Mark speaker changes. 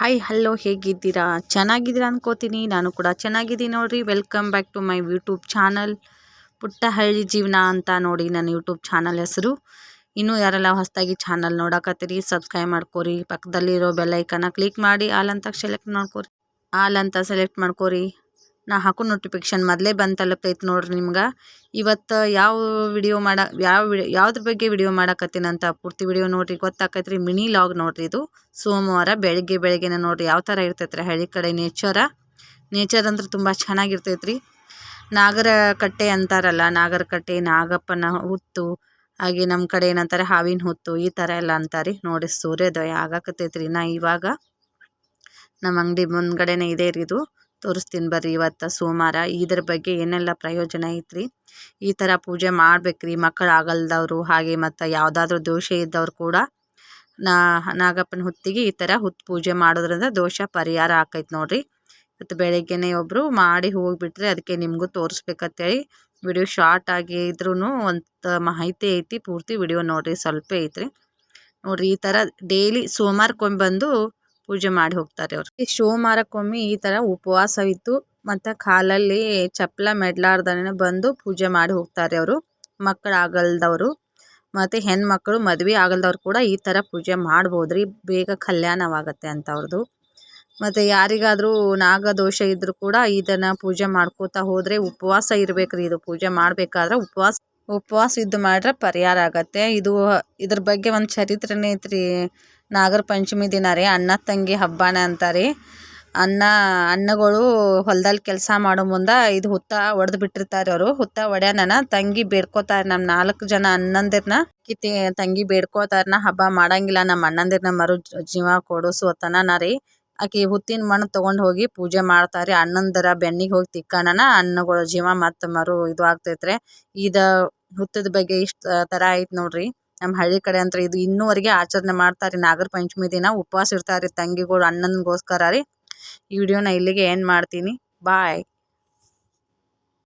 Speaker 1: Hi hello ಹೇಗಿದ್ದೀರಾ? ಚೆನ್ನಾಗಿದ್ದೀರಾ ಅನ್ಕೋತೀನಿ. ನಾನು ಕೂಡ ಚೆನ್ನಾಗಿದ್ದೀನಿ ನೋಡಿರಿ. Welcome back to my YouTube channel ಪುಟ್ಟ ಹಳ್ಳಿ ಜೀವನ ಅಂತ ನೋಡಿ ನನ್ನ ಯೂಟ್ಯೂಬ್ ಚಾನಲ್ ಹೆಸರು. ಇನ್ನೂ ಯಾರೆಲ್ಲ ಹೊಸದಾಗಿ ಚಾನಲ್ ನೋಡಕತ್ತೀರಿ ಸಬ್ಸ್ಕ್ರೈಬ್ ಮಾಡ್ಕೋರಿ. ಪಕ್ಕದಲ್ಲಿರೋ ಬೆಲ್ಲೈಕನ್ನ ಕ್ಲಿಕ್ ಮಾಡಿ, ಆಲ್ ಅಂತ ಸೆಲೆಕ್ಟ್ ಮಾಡ್ಕೋರಿ. ಆಲ್ ಅಂತ ಸೆಲೆಕ್ಟ್ ಮಾಡ್ಕೋರಿ. ನಾ ಹಾಕೋ ನೋಟಿಫಿಕೇಶನ್ ಮೊದಲೇ ಬಂದು ತಲುಪ್ತೈತೆ ನೋಡ್ರಿ ನಿಮ್ಗೆ. ಇವತ್ತು ಯಾವ ವಿಡಿಯೋ ಮಾಡ, ಯಾವ ವಿಡಿಯೋ ಯಾವ್ದ್ರ ಬಗ್ಗೆ ವಿಡಿಯೋ ಮಾಡಕತ್ತೀನಂತ ಪೂರ್ತಿ ವಿಡಿಯೋ ನೋಡಿರಿ, ಗೊತ್ತಾಕೈತ್ರಿ ಮಿನಿ ಲಾಗ್ ನೋಡಿರಿ ಇದು. ಸೋಮವಾರ ಬೆಳಗ್ಗೆ ಬೆಳಗ್ಗೆನ ನೋಡಿರಿ ಯಾವ ಥರ ಇರ್ತೈತ್ರಿ ಹಳ್ಳಿ ಕಡೆ ನೇಚರ ನೇಚರ್ ಅಂದ್ರೆ ತುಂಬ ಚೆನ್ನಾಗಿರ್ತೈತ್ರಿ. ನಾಗರ ಕಟ್ಟೆ ಅಂತಾರಲ್ಲ, ನಾಗರ ಕಟ್ಟೆ, ನಾಗಪ್ಪನ ಹುತ್ತು, ಹಾಗೆ ನಮ್ಮ ಕಡೆ ಏನಂತಾರೆ ಹಾವಿನ ಹುತ್ತು, ಈ ಥರ ಎಲ್ಲ ಅಂತಾರೆ. ನೋಡಿ ಸೂರ್ಯೋದಯ ಆಗಾಕತ್ತೈತ್ರಿ ನಾ ಇವಾಗ. ನಮ್ಮ ಅಂಗಡಿ ಮುಂದ್ಗಡೆನೇ ಇದೆ ರೀ ಇದು. ತೋರಿಸ್ತೀನಿ ಬರ್ರಿ ಇವತ್ತು ಸೋಮವಾರ. ಇದ್ರ ಬಗ್ಗೆ ಏನೆಲ್ಲ ಪ್ರಯೋಜನ ಐತ್ರಿ? ಈ ಥರ ಪೂಜೆ ಮಾಡ್ಬೇಕ್ರಿ ಮಕ್ಕಳು ಆಗಲ್ದವರು, ಹಾಗೆ ಮತ್ತು ಯಾವುದಾದ್ರೂ ದೋಷ ಇದ್ದವ್ರು ಕೂಡ. ನಾ, ನಾಗಪ್ಪನ ಹುತ್ತಿಗೆ ಈ ಥರ ಹುತ್ತು ಪೂಜೆ ಮಾಡೋದ್ರಿಂದ ದೋಷ ಪರಿಹಾರ ಆಕೈತೆ ನೋಡಿರಿ. ಇವತ್ತು ಬೆಳಗ್ಗೆನೆ ಒಬ್ಬರು ಮಾಡಿ ಹೋಗಿಬಿಟ್ರೆ ಅದಕ್ಕೆ ನಿಮಗೂ ತೋರಿಸ್ಬೇಕಂತೇಳಿ ವಿಡಿಯೋ ಶಾರ್ಟ್ ಆಗಿ ಇದ್ರೂ ಒಂದು ಮಾಹಿತಿ ಐತಿ, ಪೂರ್ತಿ ವಿಡಿಯೋ ನೋಡಿರಿ, ಸ್ವಲ್ಪ ಐತ್ರಿ. ನೋಡಿರಿ ಈ ಥರ ಡೈಲಿ ಸೋಮವಾರಕ್ಕೊಮ್ಮೆ ಬಂದು ಪೂಜೆ ಮಾಡಿ ಹೋಗ್ತಾರೆ ಅವ್ರು. ಈ ಸೋಮವಾರಕ್ಕೊಮ್ಮೆ ಈ ಥರ ಉಪವಾಸವಿತ್ತು. ಮತ್ತು ಕಾಲಲ್ಲಿ ಚಪ್ಪಲ ಮೆಡ್ಲಾರ್ದನ ಬಂದು ಪೂಜೆ ಮಾಡಿ ಹೋಗ್ತಾರೆ ಅವರು. ಮಕ್ಕಳು ಆಗಲ್ದವರು. ಮತ್ತು ಹೆಣ್ಮಕ್ಳು ಮದುವೆ ಆಗಲ್ದವ್ರು ಕೂಡ ಈ ಥರ ಪೂಜೆ ಮಾಡ್ಬೋದ್ರಿ. ಬೇಗ ಕಲ್ಯಾಣವಾಗತ್ತೆ ಅಂತ ಅವ್ರದ್ದು ಮತ್ತು ಯಾರಿಗಾದರೂ ನಾಗದೋಷ ಇದ್ದರೂ ಕೂಡ ಇದನ್ನು ಪೂಜೆ ಮಾಡ್ಕೋತಾ ಹೋದರೆ ಉಪವಾಸ ಇರ್ಬೇಕ್ರಿ. ಇದು ಪೂಜೆ ಮಾಡಬೇಕಾದ್ರೆ ಉಪವಾಸ ಉಪವಾಸ ಇದ್ದು ಮಾಡ್ರೆ ಪರಿಹಾರ ಆಗತ್ತೆ. ಇದು, ಇದ್ರ ಬಗ್ಗೆ ಒಂದು ಚರಿತ್ರೆನೇ ಐತ್ರಿ. ನಾಗರ ಪಂಚಮಿ ದಿನ ರೀ. ಅಣ್ಣ ತಂಗಿ ಹಬ್ಬನ ಅಂತಾರೆ. ಅಣ್ಣ, ಅಣ್ಣಗಳು ಹೊಲ್ದಲ್ಲಿ ಕೆಲಸ ಮಾಡೋ ಮುಂದೆ ಇದು ಹುತ್ತ ಒಡೆದು ಬಿಟ್ಟಿರ್ತಾರೆ ಅವರು. ಹುತ್ತ ಒಡ್ಯಾನನ, ತಂಗಿ ಬೇಡ್ಕೋತಾರೆ ನಮ್ಮ ನಾಲ್ಕು ಜನ ಅಣ್ಣಂದಿರನ್ನ ಕಿತಿ ತಂಗಿ ಬೇಡ್ಕೋತಾರನ, ಹಬ್ಬ ಮಾಡಂಗಿಲ್ಲ ನಮ್ಮ ಅಣ್ಣಂದಿರನ್ನ ಮರು ಜೀವ ಕೊಡಿಸುವತನ ರೀ. ಆಕೆ ಹುತ್ತಿನ ಮಣ್ಣು ತೊಗೊಂಡು ಹೋಗಿ ಪೂಜೆ ಮಾಡ್ತಾರೆ. ಅಣ್ಣಂದರ ಬೆನ್ನಿಗೆ ಹೋಗಿ ತಿಕ್ಕಣನ ಅಣ್ಣಗಳ ಜೀವ ಮತ್ತು ಮರು ಇದು ಆಗ್ತೈತ್ರಿ. ಇದು ಹುತ್ತದ ಬಗ್ಗೆ ಇಷ್ಟು ಥರ ಐತೆ ನೋಡ್ರಿ. ನಮ್ಮ ಹಳ್ಳಿ ಕಡೆ ಅಂತೂ ಇದು ಇನ್ನೂವರೆಗೆ ಆಚರಣೆ ಮಾಡ್ತಾರೆ ನಾಗರ ಪಂಚಮಿ ದಿನ ಉಪವಾಸ ಇರ್ತಾರೆ ತಂಗಿಗಳು, ಅಣ್ಣನಿಗೋಸ್ಕರ ರೀ. ಈ ವಿಡಿಯೋನ ಇಲ್ಲಿಗೆ ಎಂಡ್ ಮಾಡ್ತೀನಿ. ಬಾಯ್